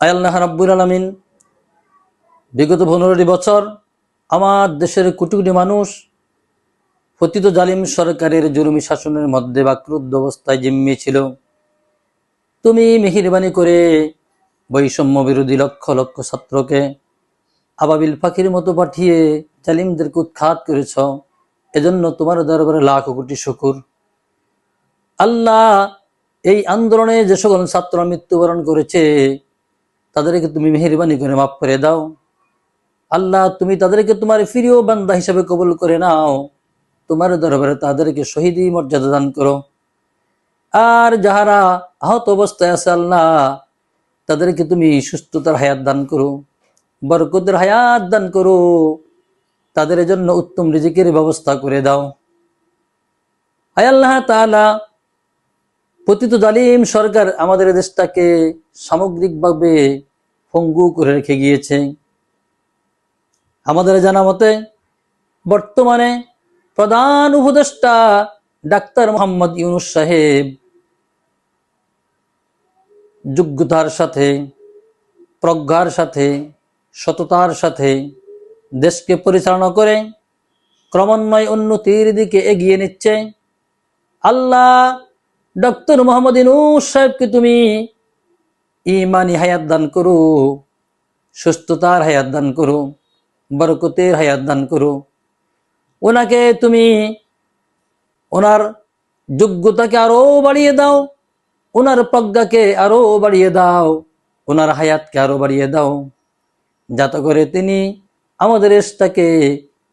আয়াল্লাহ রাব্বুল আলমিন। বিগত পনেরোটি বছর আমার দেশের কোটি কোটি মানুষ পতিত জালিম সরকারের জরুমি শাসনের মধ্যে বাক্রুদ্ধ অবস্থায় জিম্মি ছিল। তুমি মেহিরবানি করে বৈষম্য বিরোধী লক্ষ লক্ষ ছাত্রকে আবাবিল পাখির মতো পাঠিয়ে জালিমদেরকে উৎখাত করেছ। এজন্য তোমার দরবারে লাখ কোটি শুকুর। আল্লাহ এই আন্দোলনে যে সকল ছাত্র মৃত্যুবরণ করেছে তাদেরকে তুমি মেহরবানি করে মাফ করে দাও। আল্লাহ, তুমি তাদেরকে তোমার প্রিয় বান্দা হিসাবে কবুল করে নাও। তোমার দরবারে তাদেরকে শহীদী মর্যাদা দান করো। আর যাহারা আহত অবস্থায় আছে আল্লাহ, তাদেরকে তুমি সুস্থতার হায়াত দান করো, বরকতের হায়াত দান করো। তাদের জন্য উত্তম রিজিকের ব্যবস্থা করে দাও। আয় আল্লাহ তাআলা পতিত জালিম সরকার আমাদের দেশটাকে সামগ্রিকভাবে পঙ্গু করে রেখে গিয়েছে। আমাদের জানা মতে, বর্তমানে প্রধান উপদেষ্টা ডাক্তার মোহাম্মদ ইউনুস সাহেব যোগ্যতার সাথে, প্রজ্ঞার সাথে, সততার সাথে দেশকে পরিচালনা করে ক্রমান্বয় উন্নতির দিকে এগিয়ে নিচ্ছে। আল্লাহ ডক্টর মোহাম্মদ ইনুস সাহেবকে তুমি ইমানি হায়াত দান করো, সুস্থতার হায়াত দান করো, বরকতের হায়াত দান করো। ওনাকে তুমি ওনার যোগ্যতাকে আরও বাড়িয়ে দাও, ওনার প্রজ্ঞাকে আরও বাড়িয়ে দাও, ওনার হায়াতকে আরও বাড়িয়ে দাও। যাতে করে তিনি আমাদের দেশটাকে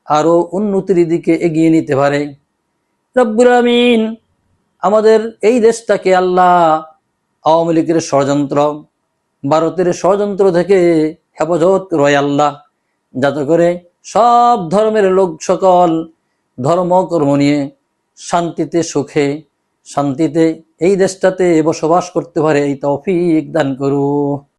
আরও উন্নতির দিকে এগিয়ে নিতে পারে। আমিন আমাদের এই দেশটাকে আল্লাহ আওয়ামী লীগের ষড়যন্ত্র, ভারতের ষড়যন্ত্র থেকে হেফাজত রয় আল্লাহ। যাতে করে সব ধর্মের লোক সকল ধর্ম কর্ম নিয়ে শান্তিতে, সুখে, শান্তিতে এই দেশটাতে বসবাস করতে পারে, এই তফিক দান করু